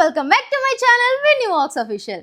Welcome back to my channel విన్యూ వాక్స్ official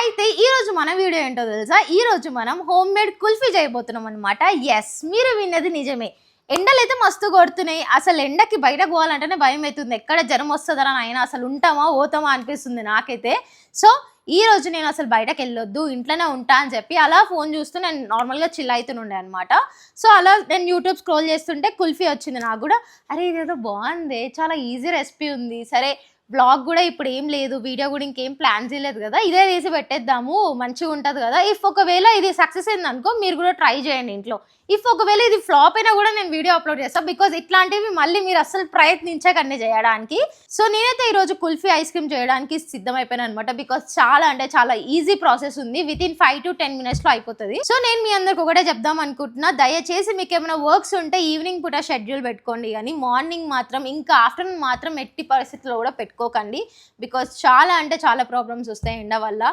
అయితే ఈ రోజు మన వీడియో ఏంటో తెలుసా? ఈ రోజు మనం హోమ్ మేడ్ కుల్ఫీ చేయబోతున్నాం అనమాట ఎస్ మీరు విన్నది నిజమే. ఎండలు అయితే మస్తు కొడుతున్నాయి. అసలు ఎండకి బయట పోవాలంటేనే భయం అవుతుంది ఎక్కడ జ్వరం వస్తుందని అయినా అసలు ఉంటామా పోతామా అనిపిస్తుంది నాకైతే. సో ఈ రోజు నేను అసలు బయటకు వెళ్ళొద్దు ఇంట్లోనే ఉంటా అని చెప్పి అలా ఫోన్ చూస్తూ నేను నార్మల్గా చిల్ అవుతుండే అనమాట సో అలా నేను యూట్యూబ్ స్క్రోల్ చేస్తుంటే కుల్ఫీ వచ్చింది నాకు కూడా. అరే ఇదేదో బాగుంది చాలా ఈజీ రెసిపీ ఉంది. సరే బ్లాగ్ కూడా ఇప్పుడు ఏం లేదు వీడియో కూడా ఇంకేం ప్లాన్ చేయలేదు కదా ఇదే తీసి పెట్టేద్దాము మంచిగా ఉంటుంది కదా. ఇఫ్ ఒకవేళ ఇది సక్సెస్ అయింది అనుకో మీరు కూడా ట్రై చేయండి ఇంట్లో. ఇఫ్ ఒకవేళ ఇది ఫ్లాప్ అయినా కూడా నేను వీడియో అప్లోడ్ చేస్తాను బికాజ్ ఇట్లాంటివి మళ్ళీ మీరు అసలు ప్రయత్నించకండి చేయడానికి. సో నేనైతే ఈరోజు కుల్ఫీ ఐస్ క్రీమ్ చేయడానికి సిద్ధమైపోయాను అనమాట బికాజ్ చాలా అంటే చాలా ఈజీ ప్రాసెస్ ఉంది. With in five to ten మినిట్స్లో అయిపోతుంది. సో నేను మీ అందరికి ఒకటే చెప్దాం అనుకుంటున్నా. దయచేసి మీకు ఏమైనా వర్క్స్ ఉంటే ఈవినింగ్ పూట షెడ్యూల్ పెట్టుకోండి. కానీ మార్నింగ్ మాత్రం ఇంకా ఆఫ్టర్నూన్ మాత్రం ఎట్టి పరిస్థితుల్లో కూడా పెట్టుకోకండి. బికాజ్ చాలా అంటే చాలా ప్రాబ్లమ్స్ వస్తాయి ఎండ వల్ల.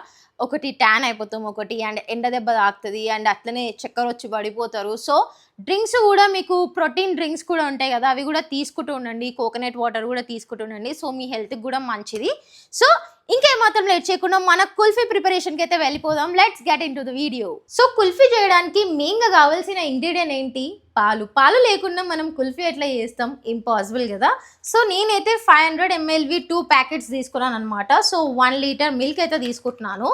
ఒకటి ట్యాన్ అయిపోతాం ఒకటి అండ్ ఎండ దెబ్బ తాకుతుంది. అండ్ అట్లనే చక్కెర వచ్చి పడిపోతారు. సో డ్రింక్స్ కూడా మీకు ప్రోటీన్ డ్రింక్స్ కూడా ఉంటాయి కదా అవి కూడా తీసుకుంటూ ఉండండి. కోకోనట్ వాటర్ కూడా తీసుకుంటూ ఉండండి. సో మీ హెల్త్కి కూడా మంచిది. సో ఇంకేమాత్రం లేట్ చేయకుండా మన కుల్ఫీ ప్రిపరేషన్కి అయితే వెళ్ళిపోదాం. Let's get in to the video. So kulfi చేయడానికి మెయిన్గా కావాల్సిన ఇంగ్రీడియంట్ ఏంటి? పాలు. పాలు లేకుండా మనం కుల్ఫీ ఎట్లా చేస్తాం? ఇంపాసిబుల్ కదా. సో నేనైతే ఫైవ్ హండ్రెడ్ ఎంఎల్వి టూ ప్యాకెట్స్ తీసుకున్నాను అనమాట సో వన్ లీటర్ మిల్క్ అయితే తీసుకుంటున్నాను.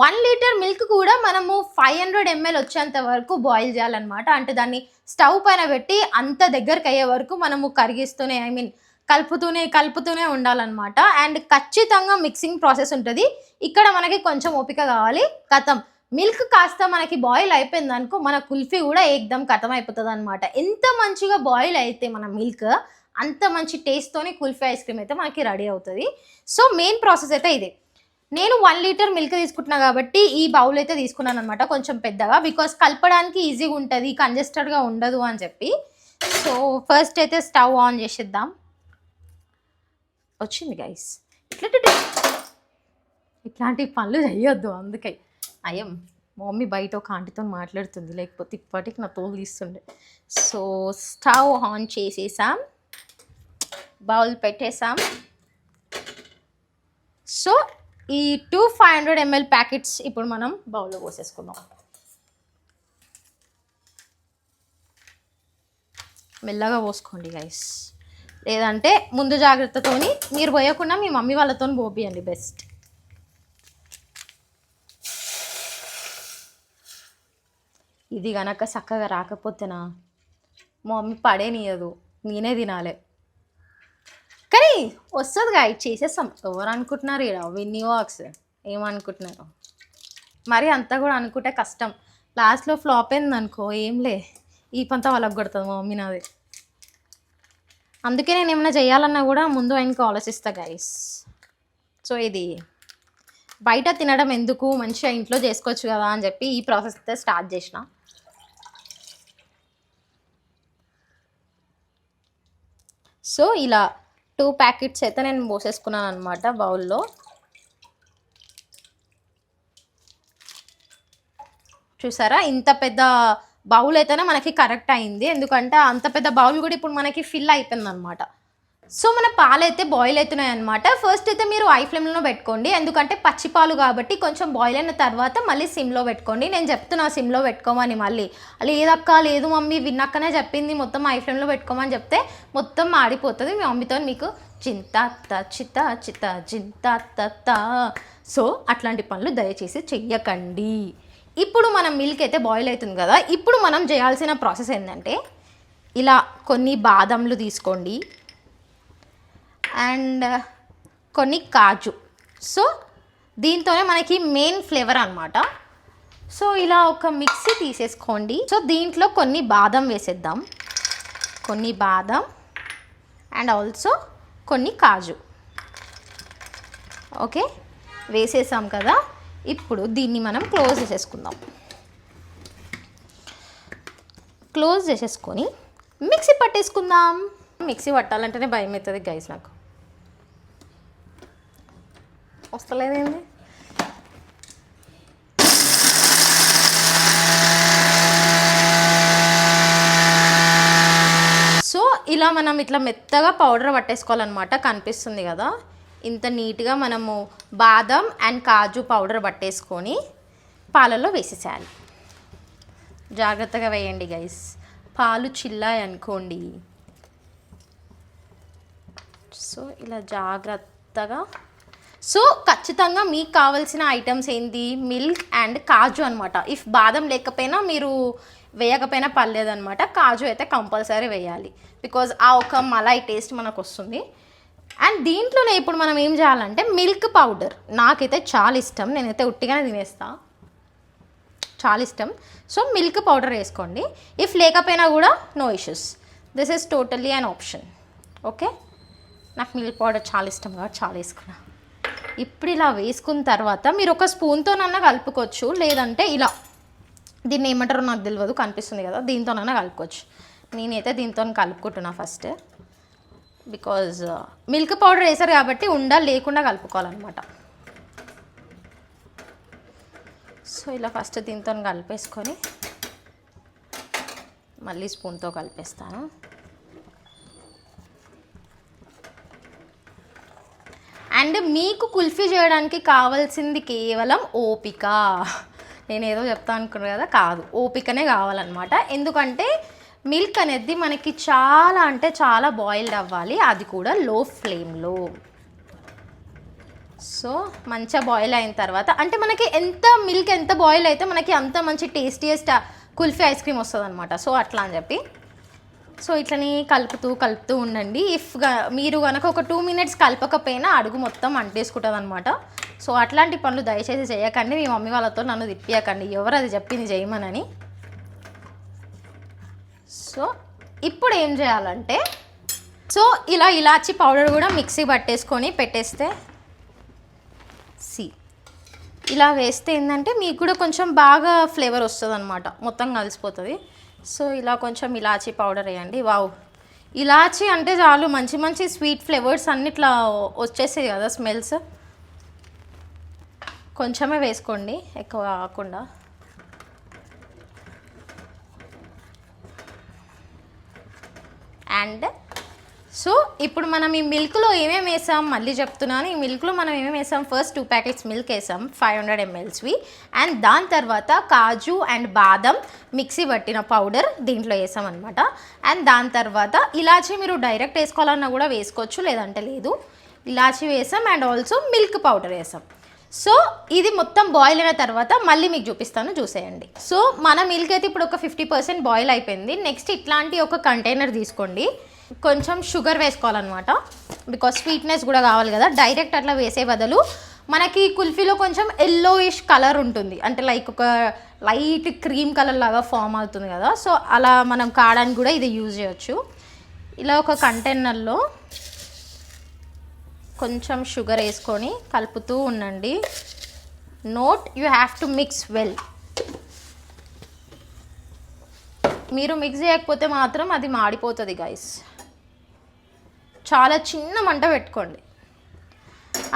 వన్ లీటర్ మిల్క్ కూడా మనము ఫైవ్ హండ్రెడ్ ఎంఎల్ వచ్చేంత వరకు బాయిల్ చేయాలన్నమాట. అంటే దాన్ని స్టవ్ పైన పెట్టి అంత దగ్గరకు అయ్యే వరకు మనము కరిగిస్తూనే ఐ మీన్ కలుపుతూనే కలుపుతూనే ఉండాలన్నమాట. అండ్ ఖచ్చితంగా మిక్సింగ్ ప్రాసెస్ ఉంటుంది. ఇక్కడ మనకి కొంచెం ఓపిక కావాలి. కథం. మిల్క్ కాస్త మనకి బాయిల్ అయిపోయింది అనుకో మన కుల్ఫీ కూడా ఏకదం కథం అయిపోతుంది అనమాట ఎంత మంచిగా బాయిల్ అయితే మన మిల్క్ అంత మంచి టేస్ట్తోనే కుల్ఫీ ఐస్ క్రీమ్ అయితే మనకి రెడీ అవుతుంది. సో మెయిన్ ప్రాసెస్ అయితే ఇదే. నేను వన్ లీటర్ మిల్క్ తీసుకుంటున్నా కాబట్టి ఈ బౌల్ అయితే తీసుకున్నాను అనమాట కొంచెం పెద్దగా బికాస్ కలపడానికి ఈజీగా ఉంటుంది కంజెస్టెడ్గా ఉండదు అని చెప్పి. సో ఫస్ట్ అయితే స్టవ్ ఆన్ చేసేద్దాం. వచ్చింది గైస్ ఇట్లా ఇట్లాంటి పనులు చేయొద్దు అందుకే. అయ్యం మమ్మీ బయట ఒక ఆంటీతో మాట్లాడుతుంది లేకపోతే ఇప్పటికి నా తోలు తీస్తుండే. సో స్టవ్ ఆన్ చేసేసాం. బౌల్ పెట్టేసాం. సో ఈ two five hundred ML packets ఇప్పుడు మనం బౌల్లో పోసేసుకుందాం. మెల్లగా పోసుకోండి గైస్ లేదంటే ముందు జాగ్రత్తతోని మీరు పోయకుండా మీ మమ్మీ వాళ్ళతో పోపియండి బెస్ట్ ఇది గనక చక్కగా రాకపోతేనా? మా మమ్మీ పడేనియదు. నేనే తినాలి. కానీ వస్తుంది గైడ్ ఇది చేసేస్తాం. ఎవరు అనుకుంటున్నారు ఇక్కడ విన్నీ వాక్స్. ఏమనుకుంటున్నారు? మరి అంతా కూడా అనుకుంటే కష్టం. లాస్ట్లో ఫ్లాప్ అయింది అనుకో ఏంలే ఈ పంత వాళ్ళకి కొడుతుంది మా మమ్మీ నాది. అందుకే నేను ఏమైనా చేయాలన్నా కూడా ముందు ఆయనకు ఆలోచిస్తా గైస్ సో ఇది బయట తినడం ఎందుకు? మంచిగా ఇంట్లో చేసుకోవచ్చు కదా అని చెప్పి ఈ ప్రాసెస్ అయితే స్టార్ట్ చేసిన. సో ఇలా టూ ప్యాకెట్స్ అయితే నేను పోసేసుకున్నాను అనమాట బౌల్లో. చూసారా? ఇంత పెద్ద బౌల్ అయితేనే మనకి కరెక్ట్ అయింది. ఎందుకంటే అంత పెద్ద బౌల్ కూడా ఇప్పుడు మనకి ఫిల్ అయిపోయింది అనమాట సో మన పాలు అయితే బాయిల్ అవుతున్నాయి అనమాట ఫస్ట్ అయితే మీరు ఐ ఫ్లేమ్లో పెట్టుకోండి. ఎందుకంటే పచ్చి పాలు కాబట్టి కొంచెం బాయిల్ అయిన తర్వాత మళ్ళీ సిమ్లో పెట్టుకోండి. నేను చెప్తున్నా సిమ్లో పెట్టుకోమని మళ్ళీ. లేదక్క లేదు మమ్మీ విన్నాకనే చెప్పింది. మొత్తం ఐ ఫ్లేమ్లో పెట్టుకోమని చెప్తే మొత్తం మాడిపోతుంది. మీ మమ్మీతో మీకు చింత చిత చిత చింత సో అట్లాంటి పనులు దయచేసి చెయ్యకండి. ఇప్పుడు మనం మిల్క్ అయితే బాయిల్ అవుతుంది కదా ఇప్పుడు మనం చేయాల్సిన ప్రాసెస్ ఏంటంటే ఇలా కొన్ని బాదంలు తీసుకోండి. అండ్ uh, కొన్ని కాజు. సో దీంతోనే మనకి మెయిన్ ఫ్లేవర్ అనమాట సో ఇలా ఒక మిక్సీ తీసేసుకోండి. సో దీంట్లో కొన్ని బాదం వేసేద్దాం. కొన్ని బాదం అండ్ ఆల్సో కొన్ని కాజు. ఓకే? వేసేసాం కదా. ఇప్పుడు దీన్ని మనం క్లోజ్ చేసేసుకుందాం. క్లోజ్ చేసేసుకొని మిక్సీ పట్టేసుకుందాం. మిక్సీ పట్టాలంటేనే భయం అవుతుంది గైస్ నాకు. వస్తలేదేంది సో ఇలా మనం ఇట్లా మెత్తగా పౌడర్ పట్టేసుకోవాలన్నమాట కనిపిస్తుంది కదా. ఇంత నీట్గా మనము బాదం అండ్ కాజు పౌడర్ పట్టేసుకొని పాలలో వేసేసేయాలి. జాగ్రత్తగా వేయండి గైస్. పాలు చిల్లాయి అనుకోండి. సో ఇలా జాగ్రత్తగా సో ఖచ్చితంగా మీకు కావాల్సిన ఐటమ్స్ ఏంటి మిల్క్ అండ్ కాజు అనమాట ఇఫ్ బాదం లేకపోయినా మీరు వేయకపోయినా పర్లేదనమాట కాజు అయితే కంపల్సరీ వేయాలి. బికాజ్ ఆ ఒక మలై టేస్ట్ మనకు వస్తుంది అండ్ దీంట్లోనే ఇప్పుడు మనం ఏం చేయాలంటే మిల్క్ పౌడర్. నాకైతే చాలా ఇష్టం. నేనైతే ఉట్టిగానే తినేస్తా. చాలా ఇష్టం. సో మిల్క్ పౌడర్ వేసుకోండి. ఇఫ్ లేకపోయినా కూడా no issues this is totally an option okay నాకు మిల్క్ పౌడర్ చాలా ఇష్టం కాబట్టి చాలా వేసుకున్నా. ఇప్పుడు ఇలా వేసుకున్న తర్వాత మీరు ఒక స్పూన్తోనన్నా కలుపుకోవచ్చు. లేదంటే ఇలా. దీన్ని ఏమంటారో నాకు తెలియదు కనిపిస్తుంది కదా. దీంతోనన్నా కలుపుకోవచ్చు. నేనైతే దీంతో కలుపుకుంటున్నా ఫస్ట్. బికాజ్ మిల్క్ పౌడర్ వేసారు కాబట్టి ఉండ లేకుండా కలుపుకోవాలన్నమాట. సో ఇలా ఫస్ట్ దీంతో కలిపేసుకొని మళ్ళీ స్పూన్తో కలిపేస్తాను. అండ్ మీకు కుల్ఫీ చేయడానికి కావాల్సింది కేవలం ఓపిక. నేను ఏదో చెప్తా అనుకున్నాను కదా కాదు. ఓపికనే కావాలన్నమాట. ఎందుకంటే మిల్క్ అనేది మనకి చాలా అంటే చాలా బాయిల్డ్ అవ్వాలి. అది కూడా లో ఫ్లేమ్లో. సో మంచిగా బాయిల్ అయిన తర్వాత అంటే మనకి ఎంత మిల్క్ ఎంత బాయిల్ అయితే మనకి అంత మంచి టేస్టీయెస్ట్ కుల్ఫీ ఐస్ క్రీమ్ వస్తుంది అనమాట సో అట్లా అని చెప్పి. సో ఇట్లని కలుపుతూ కలుపుతూ ఉండండి. ఇఫ్ మీరు కనుక ఒక టూ మినిట్స్ కలపకపోయినా అడుగు మొత్తం అంటేసుకుంటుంది అనమాట సో అట్లాంటి పనులు దయచేసి చేయకండి. మీ మమ్మీ వాళ్ళతో నన్ను తిప్పియకండి ఎవరు అది చెప్పింది చేయమనని సో ఇప్పుడు ఏం చేయాలంటే సో ఇలా ఇలాచి పౌడర్ కూడా మిక్సీ పట్టేసుకొని పెట్టేస్తే సి ఇలా వేస్తే ఏంటంటే మీకు కూడా కొంచెం బాగా ఫ్లేవర్ వస్తుంది అనమాట మొత్తం కలిసిపోతుంది. సో ఇలా కొంచెం ఇలాచీ పౌడర్ వేయండి. వావ్. ఇలాచీ అంటే చాలు మంచి మంచి స్వీట్ ఫ్లేవర్స్ అన్ని ఇట్లా వచ్చేసాయి కదా స్మెల్స్. కొంచెమే వేసుకోండి ఎక్కువ కాకుండా. అండ్ సో ఇప్పుడు మనం ఈ మిల్క్లో ఏమేమి వేసాం? మళ్ళీ చెప్తున్నాను. ఈ మిల్క్లో మనం ఏమేమి వేసాం? ఫస్ట్ టూ ప్యాకెట్స్ మిల్క్ వేసాం ఫైవ్ హండ్రెడ్ ఎంఎల్స్వి అండ్ దాని తర్వాత కాజు అండ్ బాదం మిక్సీ పట్టిన పౌడర్ దీంట్లో వేసాం అనమాట అండ్ దాని తర్వాత ఇలాచీ మీరు డైరెక్ట్ వేసుకోవాలన్నా కూడా వేసుకోవచ్చు లేదంటే లేదు. ఇలాచీ వేసాం అండ్ ఆల్సో మిల్క్ పౌడర్ వేసాం. సో ఇది మొత్తం బాయిల్ అయిన తర్వాత మళ్ళీ మీకు చూపిస్తాను చూసేయండి. సో మన మిల్క్ అయితే ఇప్పుడు ఒక ఫిఫ్టీ పర్సెంట్ బాయిల్ అయిపోయింది. నెక్స్ట్ ఇట్లాంటి ఒక కంటైనర్ తీసుకోండి. కొంచెం షుగర్ వేసుకోవాలన్నమాట. బికాస్ స్వీట్నెస్ కూడా కావాలి కదా. డైరెక్ట్ అట్లా వేసే బదులు మనకి కుల్ఫీలో కొంచెం ఎల్లోయిష్ కలర్ ఉంటుంది. అంటే లైక్ ఒక లైట్ క్రీమ్ కలర్ లాగా ఫామ్ అవుతుంది కదా. సో అలా మనం కాడానికి కూడా ఇది యూజ్ చేయొచ్చు. ఇలా ఒక కంటైనర్లో కొంచెం షుగర్ వేసుకొని కలుపుతూ ఉండండి. Note you have to mix well మీరు మిక్స్ చేయకపోతే మాత్రం అది మాడిపోతుంది గైస్ చాలా చిన్న మంట పెట్టుకోండి.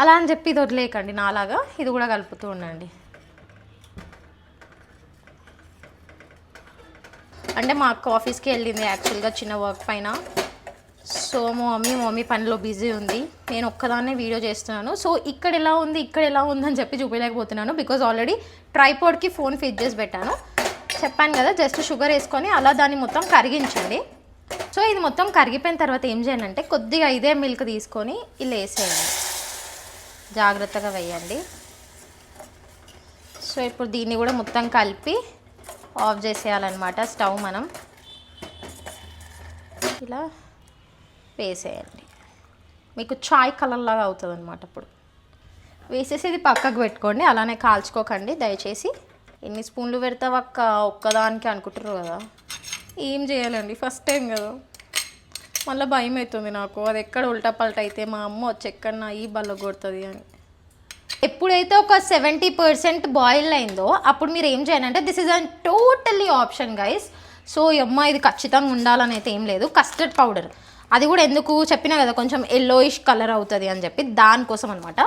అలా అని చెప్పి ఇది వదిలేయకండి నాలాగా. ఇది కూడా కలుపుతూ ఉండండి. అంటే మా అక్క ఆఫీస్కి వెళ్ళింది యాక్చువల్గా చిన్న వర్క్ పైన. సో మా మమ్మీ మమ్మీ పనిలో బిజీ ఉంది. నేను ఒక్కదాన్నే వీడియో చేస్తున్నాను. సో ఇక్కడ ఎలా ఉంది ఇక్కడ ఎలా ఉందని చెప్పి చూపించలేకపోతున్నాను బికాజ్ ఆల్రెడీ ట్రైపోర్డ్కి ఫోన్ ఫిట్ చేసి పెట్టాను. చెప్పాను కదా జస్ట్ షుగర్ వేసుకొని అలా దాన్ని మొత్తం కరిగించండి. సో ఇది మొత్తం కరిగిపోయిన తర్వాత ఏం చేయాలంటే కొద్దిగా ఇదే మిల్క్ తీసుకొని ఇలా వేసేయండి. జాగ్రత్తగా వేయండి. సో ఇప్పుడు దీన్ని కూడా మొత్తం కలిపి ఆఫ్ చేసేయాలన్నమాట స్టవ్ మనం. ఇలా వేసేయండి. మీకు చాయ్ కలర్లాగా అవుతుంది అనమాట అప్పుడు. వేసేసి ఇది పక్కకు పెట్టుకోండి అలానే కాల్చుకోకండి. దయచేసి ఎన్ని స్పూన్లు పెడతావు అక్క? ఒక్కదానికి అనుకుంటారు కదా. ఏం చేయాలండి? ఫస్ట్ టైం కదా. మళ్ళీ భయం అవుతుంది నాకు. అది ఎక్కడ ఉల్టా పల్టా అయితే మా అమ్మ వచ్చి ఎక్కడ నా ఈ బల్ల కొడుతుంది అని. ఎప్పుడైతే ఒక సెవెంటీ పర్సెంట్ బాయిల్ అయిందో అప్పుడు మీరు ఏం చేయాలంటే this is an totally option guys so అమ్మ ఇది ఖచ్చితంగా ఉండాలని అయితే ఏం లేదు. కస్టర్డ్ పౌడర్ అది కూడా ఎందుకు చెప్పినా కదా కొంచెం ఎల్లోయిష్ కలర్ అవుతుంది అని చెప్పి దానికోసం అనమాట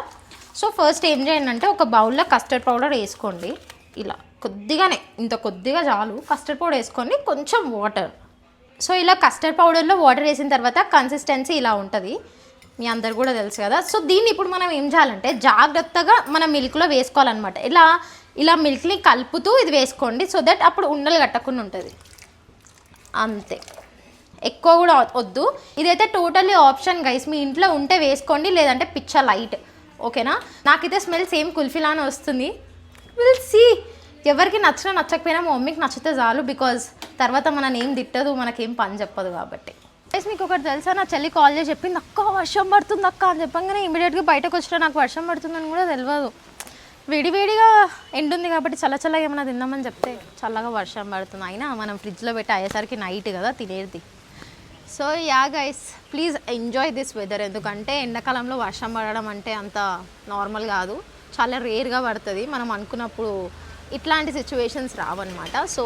సో ఫస్ట్ ఏం చేయండి అంటే ఒక బౌల్లో కస్టర్డ్ పౌడర్ వేసుకోండి. ఇలా కొద్దిగానే ఇంత కొద్దిగా చాలు. కస్టర్డ్ పౌడర్ వేసుకొని కొంచెం వాటర్ సో ఇలా కస్టర్డ్ పౌడర్లో వాటర్ వేసిన తర్వాత కన్సిస్టెన్సీ ఇలా ఉంటుంది. మీ అందరు కూడా తెలుసు కదా. సో దీన్ని ఇప్పుడు మనం ఏం చేయాలంటే జాగ్రత్తగా మన మిల్క్లో వేసుకోవాలన్నమాట. ఇలా ఇలా మిల్క్ని కలుపుతూ ఇది వేసుకోండి. సో దట్ అప్పుడు ఉండలు కట్టకుండా ఉంటుంది. అంతే. ఎక్కువ కూడా వద్దు. ఇదైతే టోటల్లీ ఆప్షన్ గైస్ మీ ఇంట్లో ఉంటే వేసుకోండి లేదంటే పిచ్చ లైట్ ఓకేనా నాకైతే స్మెల్ సేమ్ కుల్ఫీలానే వస్తుంది. విల్ సీ ఎవరికి నచ్చినా నచ్చకపోయినా మా మమ్మీకి నచ్చితే చాలు బికాజ్ తర్వాత మనని ఏం తిట్టదు మనకేం పని చెప్పదు కాబట్టి. గైస్ మీకు ఒకటి తెలుసా? నా చెల్లి కాల్ చేసి చెప్పింది అక్క వర్షం పడుతుంది అక్క అని చెప్పంగానే ఇమీడియట్గా బయటకు వచ్చినా నాకు వర్షం పడుతుందని కూడా తెలియదు వేడివేడిగా ఎండ్ ఉంది కాబట్టి చల్ల చల్లగా ఏమైనా తిందామని చెప్తే చల్లగా వర్షం పడుతుంది. అయినా మనం ఫ్రిడ్జ్లో పెట్టి అయ్యేసరికి నైట్ కదా తినేది. So yeah guys please enjoy this weather ఎందుకంటే ఎండాకాలంలో వర్షం పడడం అంటే అంత నార్మల్ కాదు. చాలా రేర్గా పడుతుంది. మనం అనుకున్నప్పుడు ఇట్లాంటి సిచ్యువేషన్స్ రావన్నమాట. సో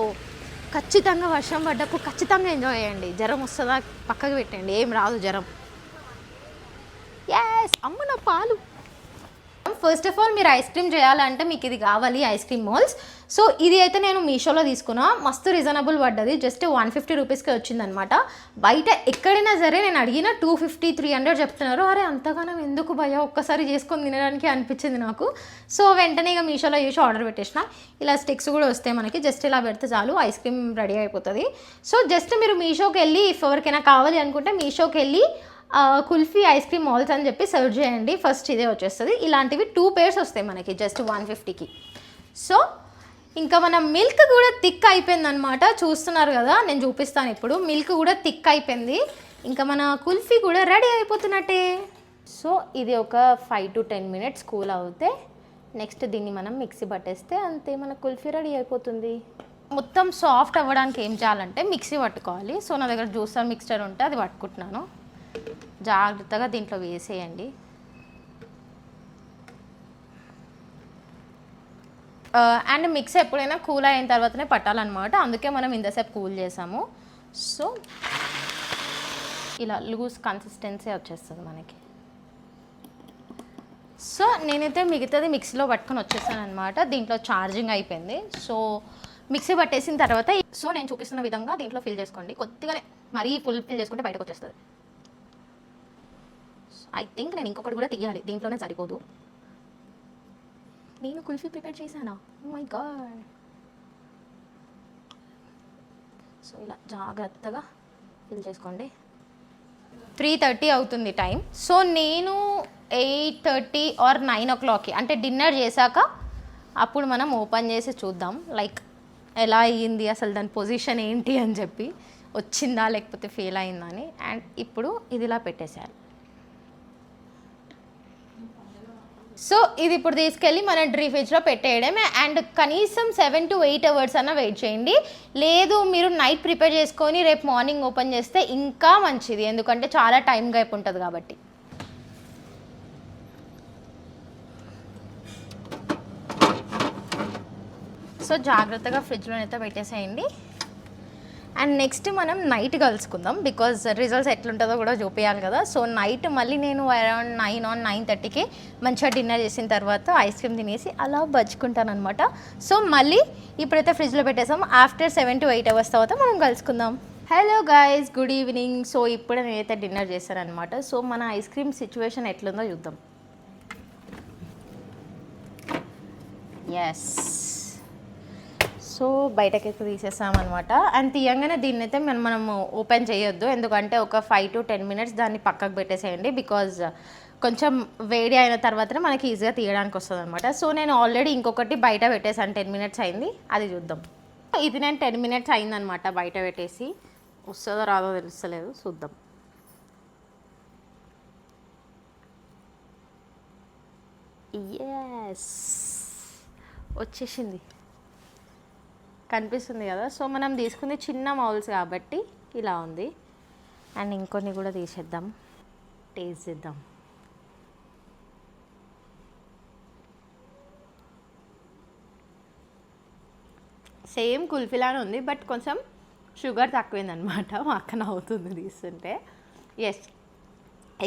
ఖచ్చితంగా వర్షం పడ్డప్పుడు ఖచ్చితంగా ఎంజాయ్ చేయండి. జ్వరం వస్తుందా పక్కకు పెట్టండి. ఏం రాదు జ్వరం. ఎస్ అమ్మ నా పాలు. ఫస్ట్ ఆఫ్ ఆల్ మీరు ఐస్ క్రీమ్ చేయాలంటే మీకు ఇది కావాలి ఐస్ క్రీమ్ మాల్స్ సో ఇది అయితే నేను మీషోలో తీసుకున్నా. మస్తు రీజనబుల్ పడ్డది. జస్ట్ వన్ ఫిఫ్టీ రూపీస్కి వచ్చిందనమాట బయట ఎక్కడైనా సరే నేను అడిగిన టూ ఫిఫ్టీ త్రీ హండ్రెడ్ చెప్తున్నారు. అరే అంతగానం ఎందుకు భయ ఒక్కసారి చేసుకొని తినడానికి అనిపించింది నాకు. సో వెంటనే ఇక మీషోలో చూసి ఆర్డర్ పెట్టేసిన. ఇలా స్టిక్స్ కూడా వస్తాయి మనకి. జస్ట్ ఇలా పెడితే చాలు. ఐస్ క్రీమ్ రెడీ అయిపోతుంది. సో జస్ట్ మీరు మీషోకి వెళ్ళి ఇఫ్ ఎవరికైనా కావాలి అనుకుంటే మీషోకి వెళ్ళి కుల్ఫీ ఐస్ క్రీమ్ మాల్స్ అని చెప్పి సర్వ్ చేయండి. ఫస్ట్ ఇదే వచ్చేస్తుంది. ఇలాంటివి టూ పేర్స్ వస్తాయి మనకి జస్ట్ వన్ ఫిఫ్టీకి సో ఇంకా మన మిల్క్ కూడా థిక్ అయిపోయిందనమాట చూస్తున్నారు కదా నేను చూపిస్తాను ఇప్పుడు. మిల్క్ కూడా థిక్ అయిపోయింది. ఇంకా మన కుల్ఫీ కూడా రెడీ అయిపోతున్నట్టే. సో ఇది ఒక five to ten minutes cool అవుతే నెక్స్ట్ దీన్ని మనం మిక్సీ పట్టేస్తే అంతే మన కుల్ఫీ రెడీ అయిపోతుంది. మొత్తం సాఫ్ట్ అవ్వడానికి ఏం చేయాలంటే మిక్సీ పట్టుకోవాలి. సో నా దగ్గర జ్యూసర్ మిక్స్చర్ ఉంటే అది పట్టుకుంటున్నాను. జాగ్రత్తగా దీంట్లో వేసేయండి. అండ్ మిక్స్ ఎప్పుడైనా కూల్ అయిన తర్వాతనే పట్టాలన్నమాట. అందుకే మనం ఇంతసేపు కూల్ చేసాము. సో ఇలా లూజ్ కన్సిస్టెన్సీ వచ్చేస్తుంది మనకి. సో నేనైతే మిగతాది మిక్సీలో పట్టుకొని వచ్చేసాను అనమాట దీంట్లో ఛార్జింగ్ అయిపోయింది. సో మిక్సీ పట్టేసిన తర్వాత సో నేను చూపిస్తున్న విధంగా దీంట్లో ఫిల్ చేసుకోండి. కొద్దిగానే మరీ ఫుల్ ఫిల్ చేసుకుంటే బయటకు వచ్చేస్తుంది. ఐ థింక్ నేను ఇంకొకటి కూడా తీయాలి. దీంట్లోనే సరిపోదు. నేను కుల్ఫీ ప్రిపేర్ చేశానా? మై గాడ్ సో ఇలా జాగ్రత్తగా ఫిల్ చేసుకోండి. త్రీ థర్టీ అవుతుంది టైం. సో నేను ఎయిట్ థర్టీ ఆర్ నైన్ ఓ క్లాక్కి అంటే డిన్నర్ చేశాక అప్పుడు మనం ఓపెన్ చేసి చూద్దాం. లైక్ ఎలా అయ్యింది అసలు దాని పొజిషన్ ఏంటి అని చెప్పి వచ్చిందా లేకపోతే ఫెయిల్ అయిందా అని. అండ్ ఇప్పుడు ఇది ఇలా పెట్టేశారు సో ఇది ఇప్పుడు తీసుకెళ్ళి మనం డ్రీ ఫ్రిడ్జ్లో పెట్టేయడమే. అండ్ కనీసం సెవెన్ టు ఎయిట్ అవర్స్ అన్న వెయిట్ చేయండి. లేదు మీరు నైట్ ప్రిపేర్ చేసుకొని రేపు మార్నింగ్ ఓపెన్ చేస్తే ఇంకా మంచిది. ఎందుకంటే చాలా టైం గైప్ ఉంటుంది కాబట్టి. సో జాగ్రత్తగా ఫ్రిడ్జ్లోనైతే పెట్టేసేయండి. అండ్ నెక్స్ట్ మనం నైట్ కలుసుకుందాం బికాజ్ రిజల్ట్స్ ఎట్లుంటుందో కూడా చూపించాలి కదా. సో నైట్ మళ్ళీ నేను అరౌండ్ నైన్ ఆన్ నైన్ థర్టీకి మంచిగా డిన్నర్ చేసిన తర్వాత ఐస్ క్రీమ్ తినేసి అలా బచ్చుకుంటానమాట అనమాట సో మళ్ళీ ఇప్పుడైతే ఫ్రిడ్జ్లో పెట్టేసాం. After seven to eight hours తర్వాత మనం కలుసుకుందాం. Hello guys good evening so ఇప్పుడే నేనైతే డిన్నర్ చేశాను అనమాట సో మన ఐస్ క్రీమ్ సిచ్యువేషన్ ఎట్లుందో చూద్దాం. ఎస్ సో బయటకైతే తీసేసామన్నమాట. అండ్ తీయంగానే దీన్ని అయితే మనం మనము ఓపెన్ చేయొద్దు. ఎందుకంటే ఒక ఫైవ్ టు టెన్ మినిట్స్ దాన్ని పక్కకు పెట్టేసేయండి. బికాజ్ కొంచెం వేడి అయిన తర్వాతనే మనకి ఈజీగా తీయడానికి వస్తుంది అనమాట సో నేను ఆల్రెడీ ఇంకొకటి బయట పెట్టేసాను. టెన్ మినిట్స్ అయింది. అది చూద్దాం. ఇది నేను టెన్ మినిట్స్ అయిందనమాట బయట పెట్టేసి. వస్తుందో రాదో తెలుస్తలేదు. చూద్దాం. ఎస్ వచ్చేసింది. కనిపిస్తుంది కదా. సో మనం తీసుకుంది చిన్న మౌల్స్ కాబట్టి ఇలా ఉంది. అండ్ ఇంకొన్ని కూడా తీసేద్దాం. టేస్ట్ చేద్దాం. సేమ్ కుల్ఫీలానే ఉంది బట్ కొంచెం షుగర్ తక్కువైందనమాట. మా అవుతుంది నవ్వుతుంది తీస్తుంటే. ఎస్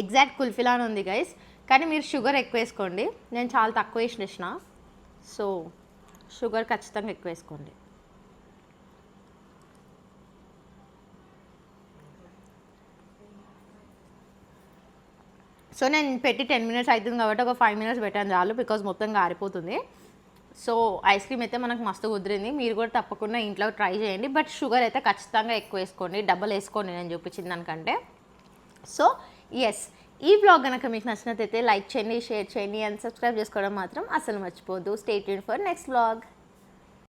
ఎగ్జాక్ట్ కుల్ఫీలానే ఉంది గైస్ కానీ మీరు షుగర్ ఎక్కువ వేసుకోండి. నేను చాలా తక్కువ వేసిన సో షుగర్ ఖచ్చితంగా ఎక్కువ వేసుకోండి. సో నేను పెట్టి టెన్ మినిట్స్ అవుతుంది కాబట్టి ఒక ఫైవ్ మినిట్స్ పెట్టాను చాలు బికాజ్ మొత్తం గారిపోతుంది. సో ఐస్ క్రీమ్ అయితే మనకు మస్తు కుదిరింది. మీరు కూడా తప్పకుండా ఇంట్లో ట్రై చేయండి. బట్ షుగర్ అయితే ఖచ్చితంగా ఎక్కువ వేసుకోండి డబల్ వేసుకోండి నేను చూపించిన దానికంటే. సో ఎస్ ఈ బ్లాగ్ కనుక మీకు నచ్చినట్లయితే లైక్ చేయండి షేర్ చేయండి అండ్ సబ్స్క్రైబ్ చేసుకోవడం మాత్రం అసలు మర్చిపోద్దు స్టేట్ ఫర్ నెక్స్ట్ బ్లాగ్